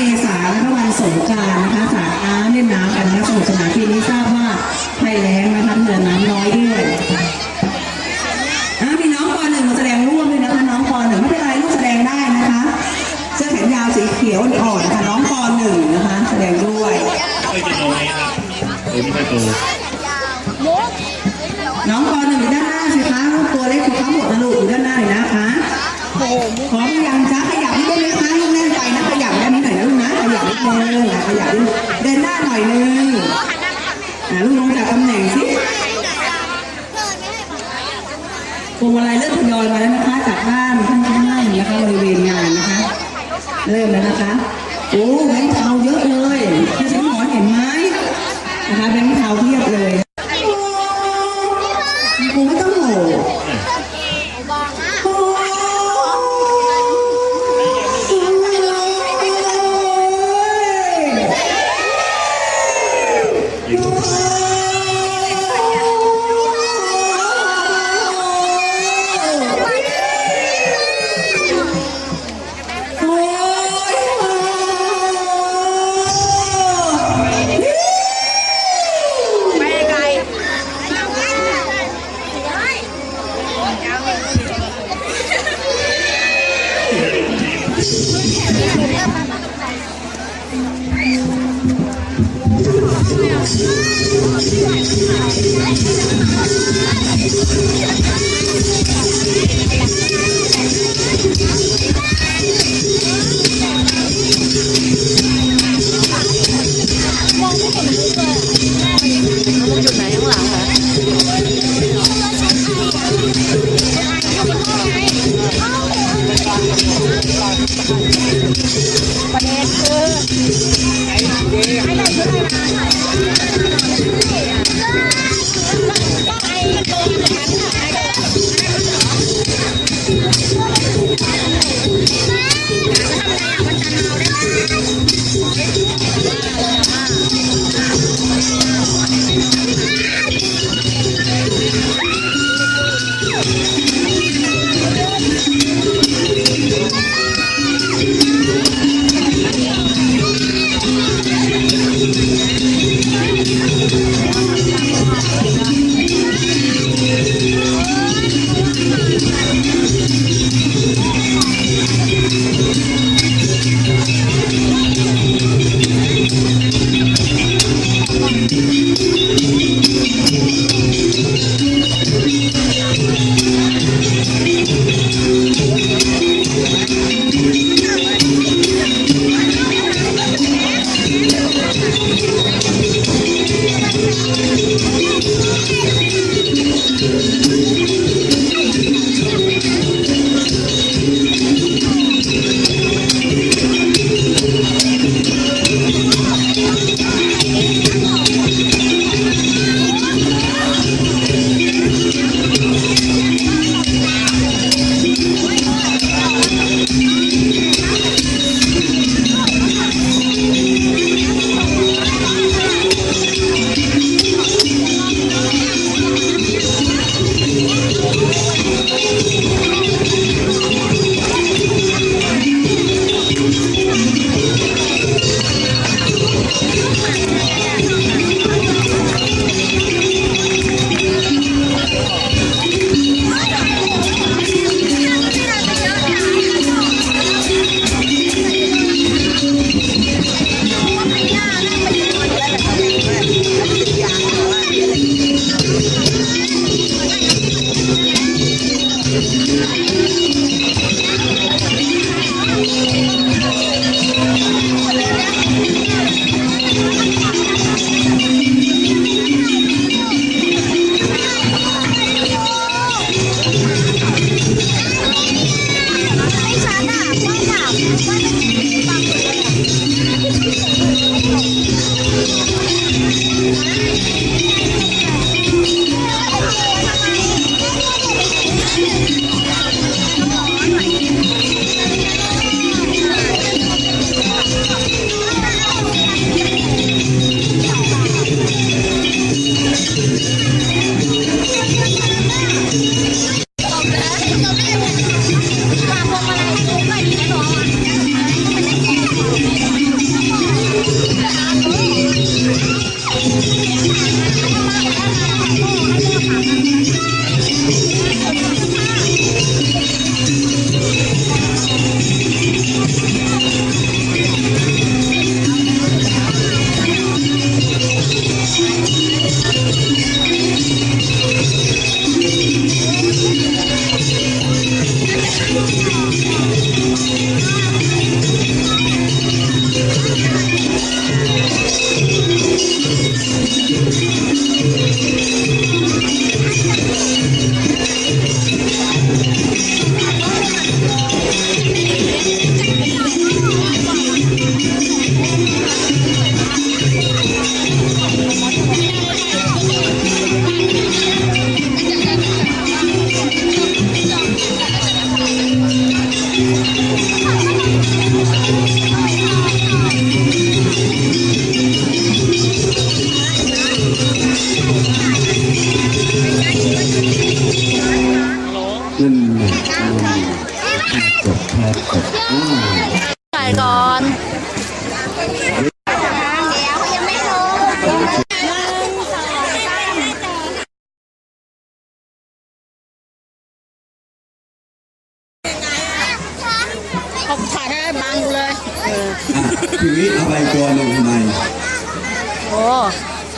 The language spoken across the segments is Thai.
เมษาและก็วันสงกรานต์นะคะสาดน้ำเล่นน้ำกันนะสนุกสนานปีนี้ทราบว่าภัยแล้งนะคะเดือน้ำน้อยด้วยอะมีน้องปหนึ่งมาแสดงร่วมด้วยนะคะน้องปหนึ่งไม่เป็นไรลูกแสดงได้นะคะเสื้อแขนยาวสีเขียวอ่อนๆนะคะน้องปหนึ่งนะคะ แสดงด้วยเคยจะโตไหมครับไม่ค่อยโต นึงอะขยับนิดนึงเดินหน้าหน่อยนึงอะลูกน้องจากตำแหน่งสิพวงมาลัยเริ่มทยอยมาแล้วนะคะจากบ้านข้างล่างนะคะบริเวณงานนะคะ เริ่มแล้วนะคะโอ้แบงค์เทาเยอะเลยพี่สมอนเห็นไหมนะคะแบงค์เทาเพียบเลย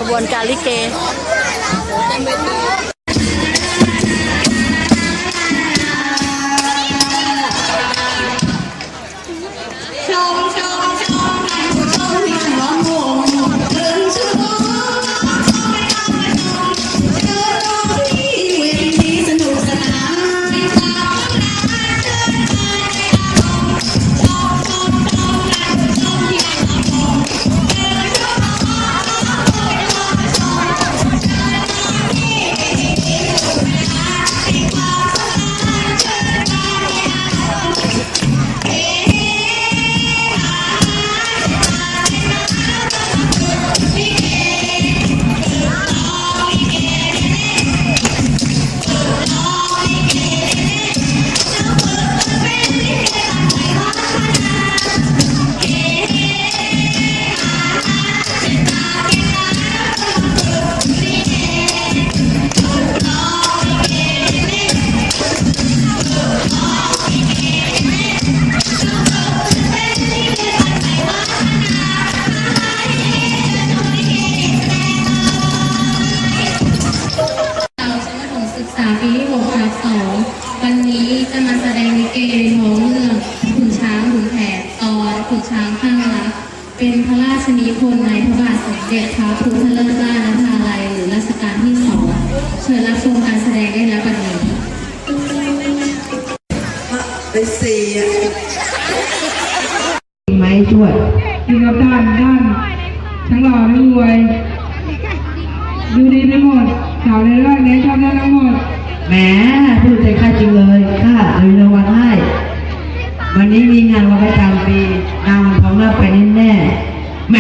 ขบวนการลิเก เป็นพระราชนิพนธ์ในพระบาทสมเด็จพระพุทธเลิศเกล้า แหม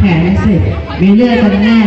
แผลสิมีเลือดกันแน่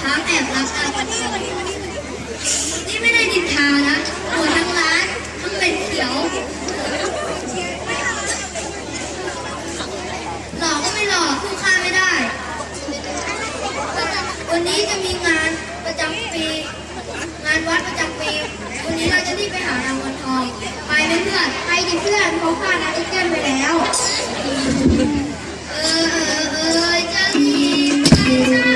ช้างแอบรักค่ะนี่ไม่ได้ดินทานะหัวทั้งร้านทั้งเป็นเขียว หลอกก็ไม่หลอกคู่ค่าไม่ได้ วันนี้จะมีงานประจำปี งานวัดประจำปี วันนี้เราจะรีบไปหานางวันทอง ไปเพื่อนไปดิเพื่อนเขาพานางได้ก้มไปแล้ว เออเออเออจะรีบ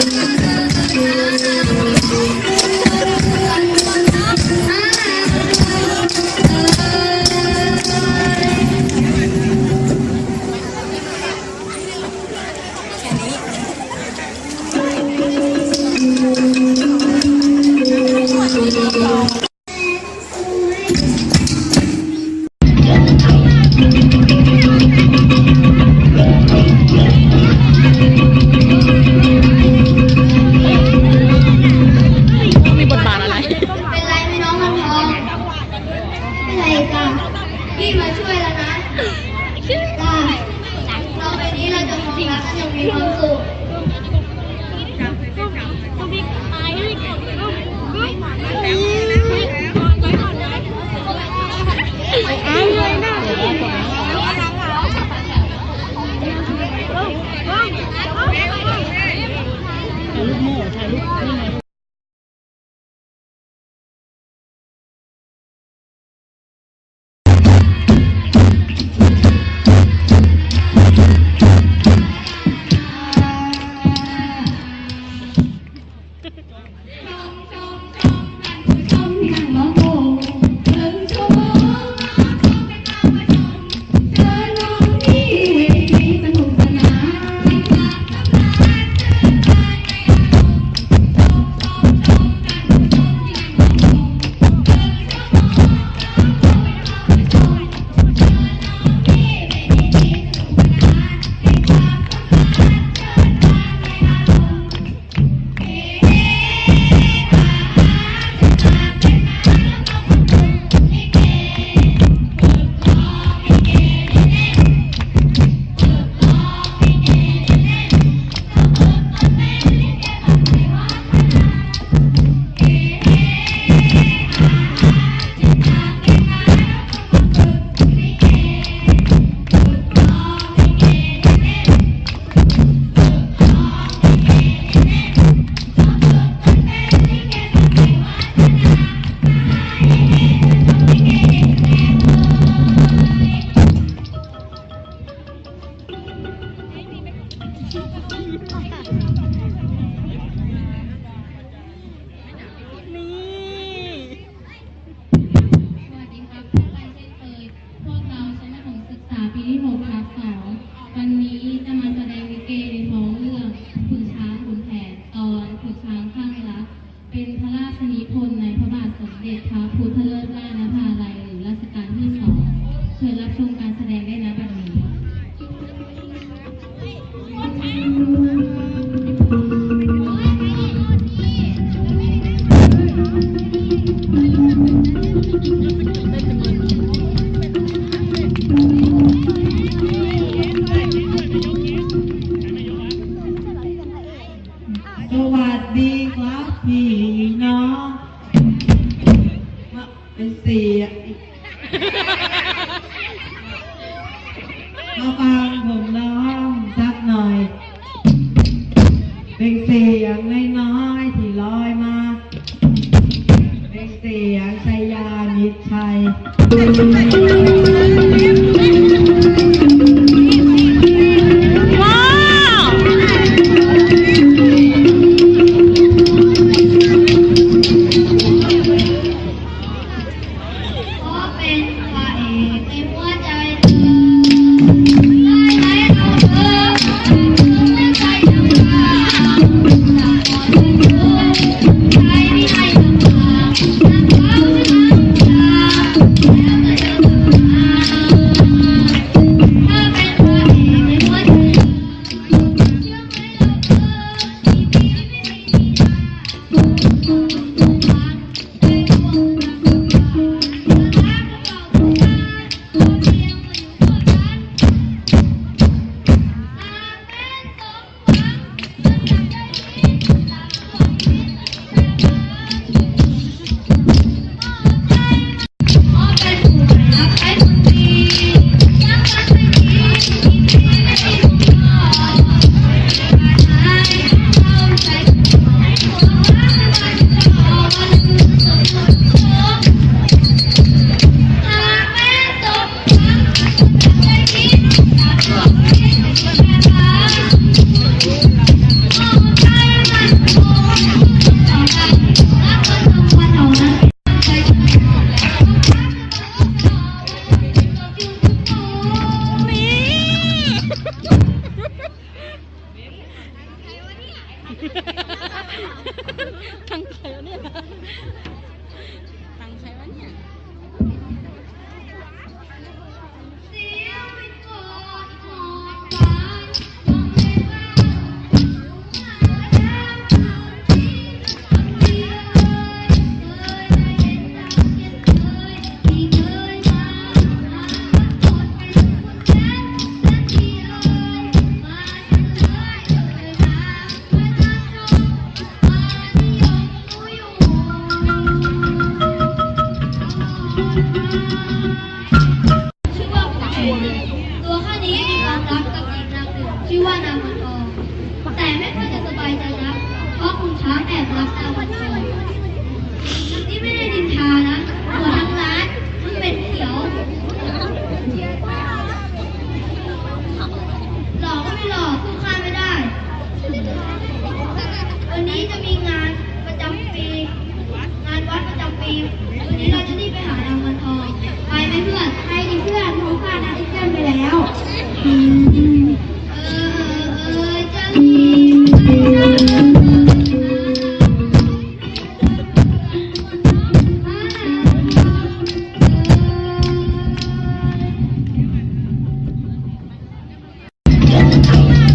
มาฟังผม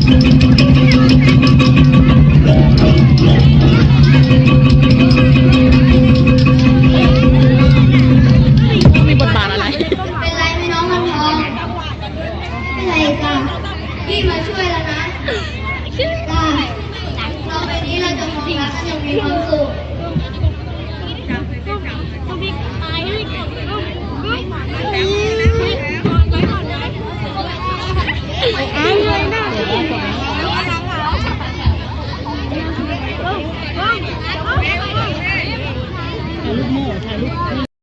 เป็